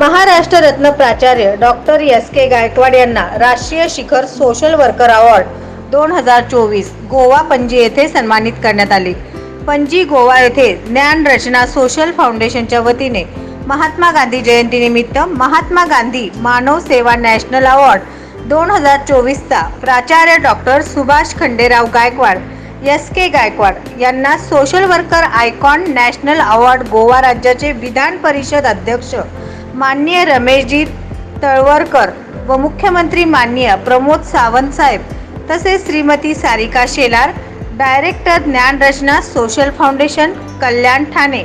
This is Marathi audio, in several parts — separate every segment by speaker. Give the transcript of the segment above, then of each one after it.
Speaker 1: महाराष्ट्र रत्न प्राचार्य डॉक्टर एस के गायकवाड यांना राष्ट्रीय शिखर सोशल वर्कर अवॉर्ड दोन हजार चोवीस गोवा पणजी येथे सन्मानित करण्यात आले. पणजी गोवा येथे ज्ञान रचना सोशल फाउंडेशनच्या वतीने महात्मा गांधी जयंतीनिमित्त महात्मा गांधी मानव सेवा नॅशनल अवॉर्ड दोन हजार चोवीसचा प्राचार्य doctor Subhash Khanderao Gaikwad S K Gaikwad यांना social worker icon national award Goa राज्याचे विधान परिषद अध्यक्ष माननीय रमेशजी तळवरकर व मुख्यमंत्री माननीय प्रमोद सावंत साहेब तसेच Shrimati Sarika Shelar director Dnyanrachana social foundation Kalyan Thane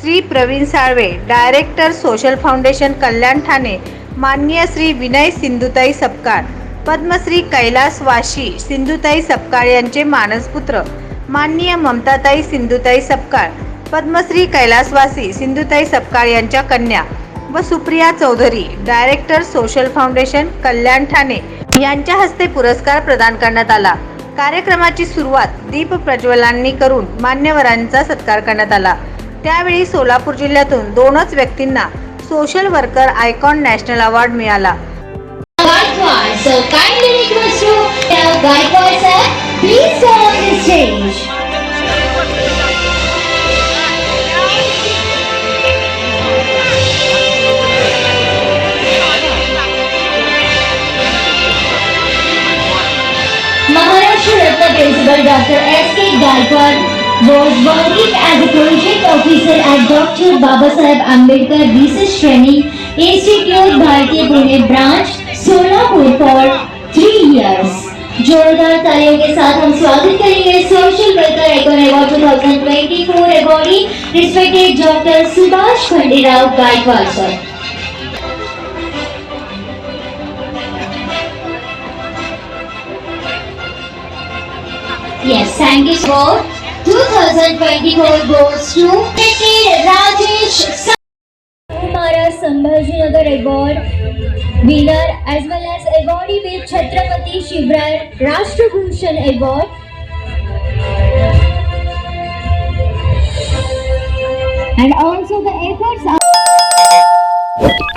Speaker 1: Shri Pravin Salve director social foundation Kalyan Thane माननीय श्री विनय सिंधुताई सपकाळ पद्मश्री कैलास वाशी सिंधुताई सपकाळ यांचे मानसपुत्र माननीय ममताताई सिंधुताई सपकाळ पद्मश्री कैलासवासी सिंधुताई सपकाळ यांच्या कन्या व Supriya Chaudhari director social foundation Kalyan Thane यांच्या हस्ते पुरस्कार प्रदान करण्यात आला. कार्यक्रमाची सुरुवात दीप प्रज्वलांनी करून मान्यवरांचा सत्कार करण्यात आला. त्यावेळी सोलापूर जिल्ह्यातून दोनच व्यक्तींना social worker icon national award मिळाला.
Speaker 2: So kindly request you, tell Gaikwad sir, please come on the. Ratna Principal Dr. S.K. Gaikwad was working as a project officer at Dr. Babasaheb Ambedkar Research Training Institute Bharatiya Pune branch Solapur for three years. जोरदार तालियों के साथ हम स्वागत करेंगे social welfare icon award 2024 awardee respected doctor Subhash Khanderao Gaikwad sir Yes, thank you for 2024 goes to Rajesh Sa- sambhaji nagar Award winner as well as awardee with Chhatrapati Shivarai Rashtrabhushan Award. And also the efforts